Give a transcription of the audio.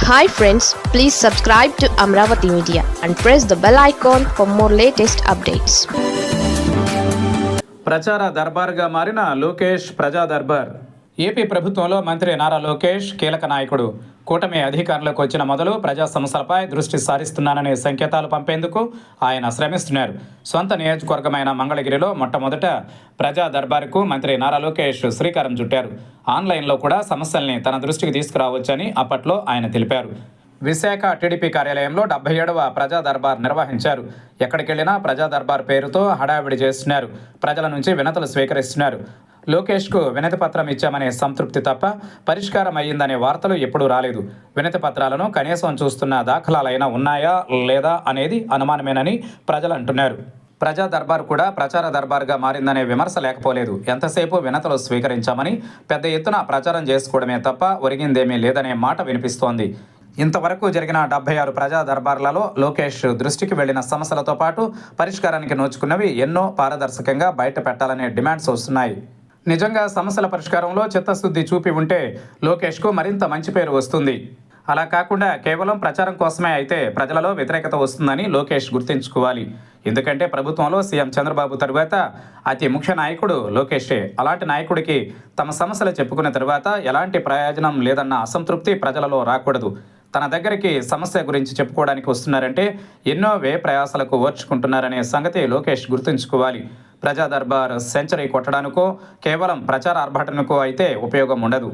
hi friends please subscribe to Amaravati media and press the bell icon for more latest updates ప్రచార దర్బార్గా మారిన లోకేష్ ప్రజా Darbar AP ప్రభుత్వంలో మంత్రి నారా లోకేష్ కీలక నాయకుడు. కూటమి అధికారంలోకి వచ్చిన మొదలు ప్రజా సమస్యలపై దృష్టి సారిస్తున్నాననే సంకేతాలు పంపేందుకు ఆయన శ్రమిస్తున్నారు. సొంత నియోజకవర్గమైన మంగళగిరిలో మొట్టమొదట ప్రజా దర్బార్కు మంత్రి నారా లోకేష్ శ్రీకారం చుట్టారు. ఆన్లైన్లో కూడా సమస్యల్ని తన దృష్టికి తీసుకురావచ్చని అప్పట్లో ఆయన తెలిపారు. విశాఖ టీడీపీ కార్యాలయంలో డెబ్బై ఏడవ ప్రజా దర్బార్ నిర్వహించారు. ఎక్కడికెళ్ళినా ప్రజా దర్బార్ పేరుతో హడావిడి చేస్తున్నారు. ప్రజల నుంచి వినతులు స్వీకరిస్తున్నారు. లోకేష్కు వినతి పత్రం ఇచ్చామనే సంతృప్తి తప్ప పరిష్కారం అయ్యిందనే వార్తలు ఎప్పుడూ రాలేదు. వినతి పత్రాలను కనీసం చూస్తున్న దాఖలాలైనా ఉన్నాయా లేదా అనేది అనుమానమేనని ప్రజలు అంటున్నారు. ప్రజా దర్బార్ కూడా ప్రచార దర్బార్గా మారిందనే విమర్శ లేకపోలేదు. ఎంతసేపు వినతులు స్వీకరించామని పెద్ద ఎత్తున ప్రచారం చేసుకోవడమే తప్ప ఒరిగిందేమీ లేదనే మాట వినిపిస్తోంది. ఇంతవరకు జరిగిన డెబ్బై ఆరు ప్రజా దర్బార్లలో లోకేష్ దృష్టికి వెళ్ళిన సమస్యలతో పాటు పరిష్కారానికి నోచుకున్నవి ఎన్నో పారదర్శకంగా బయట పెట్టాలనే డిమాండ్స్ వస్తున్నాయి. నిజంగా సమస్యల పరిష్కారంలో చిత్తశుద్ధి చూపి ఉంటే లోకేష్కు మరింత మంచి పేరు వస్తుంది. అలా కాకుండా కేవలం ప్రచారం కోసమే అయితే ప్రజలలో వ్యతిరేకత వస్తుందని లోకేష్ గుర్తుంచుకోవాలి. ఎందుకంటే ప్రభుత్వంలో సీఎం చంద్రబాబు తరువాత అతి ముఖ్య నాయకుడు లోకేషే. అలాంటి నాయకుడికి తమ సమస్యలు చెప్పుకున్న తరువాత ఎలాంటి ప్రయోజనం లేదన్న అసంతృప్తి ప్రజలలో రాకూడదు. తన దగ్గరికి సమస్య గురించి చెప్పుకోవడానికి వస్తున్నారంటే ఎన్నో వే ప్రయాసాలకు ఓర్చుకుంటున్నారనే సంగతి లోకేష్ గుర్తుంచుకోవాలి. ప్రజా దర్బార్ సెంచరీ కొట్టడానికో కేవలం ప్రచార ఆర్భాటనకో అయితే ఉపయోగం ఉండదు.